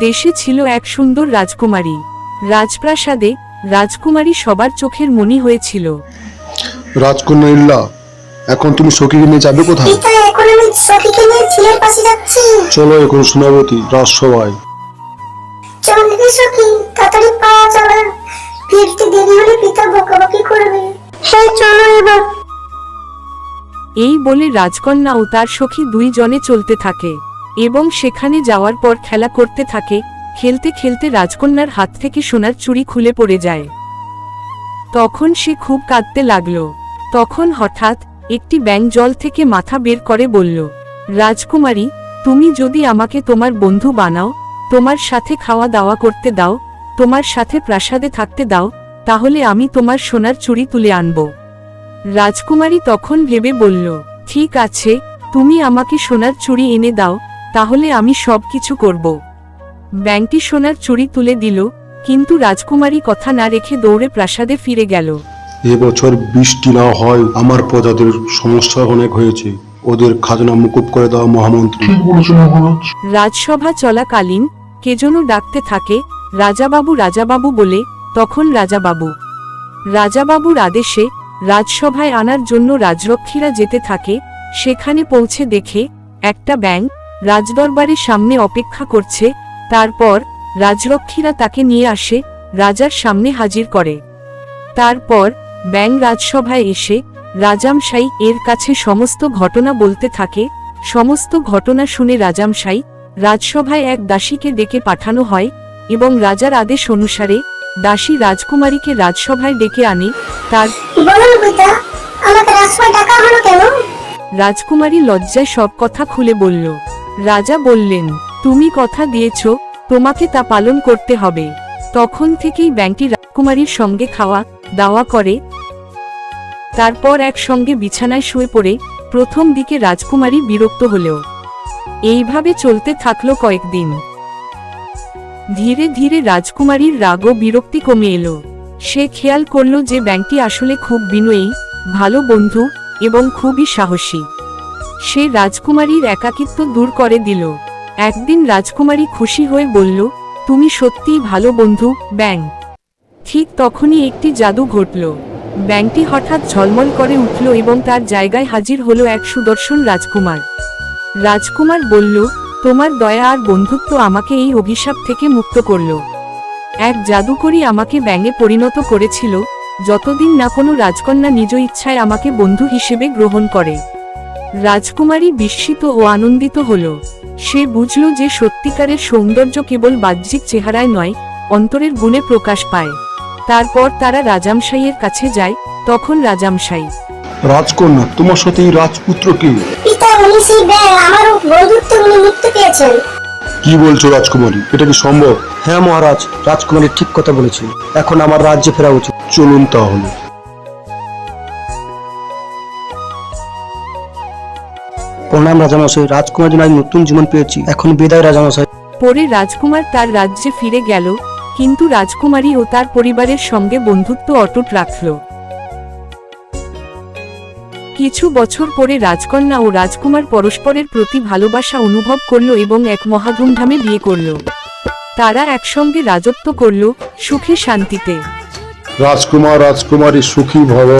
দেশে ছিল এক সুন্দর রাজকুমারী। রাজপ্রাসাদে রাজকুমারী সবার চোখের মনি হয়েছিল। রাজকন্যা ইল্লা এখন তুমি সখীকে নিয়ে যাবে কোথায়? এখন আমি সখীকে নিয়ে ঝিলের পাশে যাচ্ছি। চলো এখন সোনাবতী রাজসভায়। চল সখী তাড়াতাড়ি পা চলা। ফিরতে দেরি হলে পিতা বকাবকি করবে। হ্যাঁ চলো এবার। এই বলে রাজকন্যা ও তার সখী দুই জনে চলতে থাকে। এবং সেখানে যাওয়ার পর খেলা করতে থাকে, খেলতে খেলতে রাজকন্যার হাত থেকে সোনার চুড়ি খুলে পড়ে যায়। তখন সে খুব কাঁদতে লাগল। তখন হঠাৎ একটি ব্যাং জল থেকে মাথা বের করে বলল, রাজকুমারী, তুমি যদি আমাকে তোমার বন্ধু বানাও, তোমার সাথে খাওয়া দাওয়া করতে দাও, তোমার সাথে প্রাসাদে থাকতে দাও, তাহলে আমি তোমার সোনার চুড়ি তুলে আনব। রাজকুমারী তখন ভেবে বলল, ঠিক আছে, তুমি আমাকে সোনার চুড়ি এনে দাও তাহলে আমি সব কিছু করব। ব্যাংকটি সোনার চুরি তুলে দিল কিন্তু রাজকুমারী কথা না রেখে দৌড়ে প্রাসাদে ফিরে গেল। এবছর বৃষ্টি না হয় আমার প্রজাদের সমস্যা অনেক হয়েছে। ওদের খাজনা মুকুব করে দেওয়া মহামন্ত্রী। রাজসভা চলাকালীন কে যেন ডাকতে থাকে রাজাবাবু রাজাবাবু বলে তখন রাজাবাবু। রাজাবাবুর আদেশে রাজসভায় আনার জন্য রাজরক্ষীরা যেতে থাকে সেখানে পৌঁছে দেখে একটা ব্যাং রাজদরবারের সামনে অপেক্ষা করছে তারপর রাজরক্ষীরা তাকে নিয়ে আসে রাজার সামনে হাজির করে। তারপর ব্যাং রাজসভায় এসে রাজামশাই এর কাছে সমস্ত ঘটনা বলতে থাকে সমস্ত ঘটনা শুনে রাজামশাই রাজসভায় এক দাসীকে ডেকে পাঠানো হয় এবং রাজার আদেশ অনুসারে দাসী রাজকুমারীকে রাজসভায় ডেকে আনে তার রাজকুমারী লজ্জায় সব কথা খুলে বলল। রাজা বললেন, তুমি কথা দিয়েছ, তোমাকে তা পালন করতে হবে। তখন থেকেই ব্যাংকটি রাজকুমারীর সঙ্গে খাওয়া দাওয়া করে। তারপর একসঙ্গে বিছানায় শুয়ে পড়ে প্রথম দিকে রাজকুমারী বিরক্ত হলেও। এইভাবে চলতে থাকল কয়েকদিন। ধীরে ধীরে রাজকুমারীর রাগ ও বিরক্তি কমে এলো। সে খেয়াল করল যে ব্যাংকটি আসলে খুব বিনয়ী, ভালো বন্ধু এবং খুবই সাহসী। সে রাজকুমারীর একাকিত্ব দূর করে দিল। একদিন রাজকুমারী খুশি হয়ে বলল, তুমি সত্যিই ভালো বন্ধু, ব্যাং। ঠিক তখনই একটি জাদু ঘটল। ব্যাংকটি হঠাৎ ঝলমল করে উঠল এবং তার জায়গায় হাজির হলো এক সুদর্শন রাজকুমার। রাজকুমার বলল, তোমার দয়া আর বন্ধুত্ব আমাকে এই অভিশাপ থেকে মুক্ত করল। এক জাদুকরী আমাকে ব্যাঙে পরিণত করেছিল, যতদিন না কোনো রাজকন্যা নিজ ইচ্ছায় আমাকে বন্ধু হিসেবে গ্রহণ করে। রাজকুমারী বিস্মিত ও আনন্দিত হল। সে বুঝল যে সত্যিকারের সৌন্দর্য কেবল বাহ্যিক চেহারায় নয় অন্তরের গুণে প্রকাশ পায়। তারপর তারা রাজামশাইয়ের কাছে যায় তখন রাজামশাই রাজকন্যা তোমার সাথে এই রাজপুত্র কে? পিতা উনি সেই আমার বন্ধুত্ব উনি মুক্ত পেয়েছেন। কি বলছো রাজকুমারী? এটা কি সম্ভব? হ্যাঁ মহারাজ রাজকুমারী ঠিক কথা বলেছে এখন আমার রাজ্যে ফেরা উচিত। চলুন তাহলে। প্রণাম রাজামশাই রাজকুমার জন্য আজ নতুন জীবন পেয়েছি। এখন বিদায় রাজামশাই। পরে রাজকুমার তার রাজ্যে ফিরে গেল কিন্তু রাজকুমারী ও তার পরিবারের সঙ্গে বন্ধুত্ব অটুট রাখল। কিছু বছর পরে রাজকন্যা ও রাজকুমার পরস্পরের প্রতি ভালোবাসা অনুভব করল এবং এক মহাধুমধামে বিয়ে করল। তারা একসঙ্গে রাজত্ব করল সুখে শান্তিতে। রাজকুমার রাজকুমারী সুখী ভব।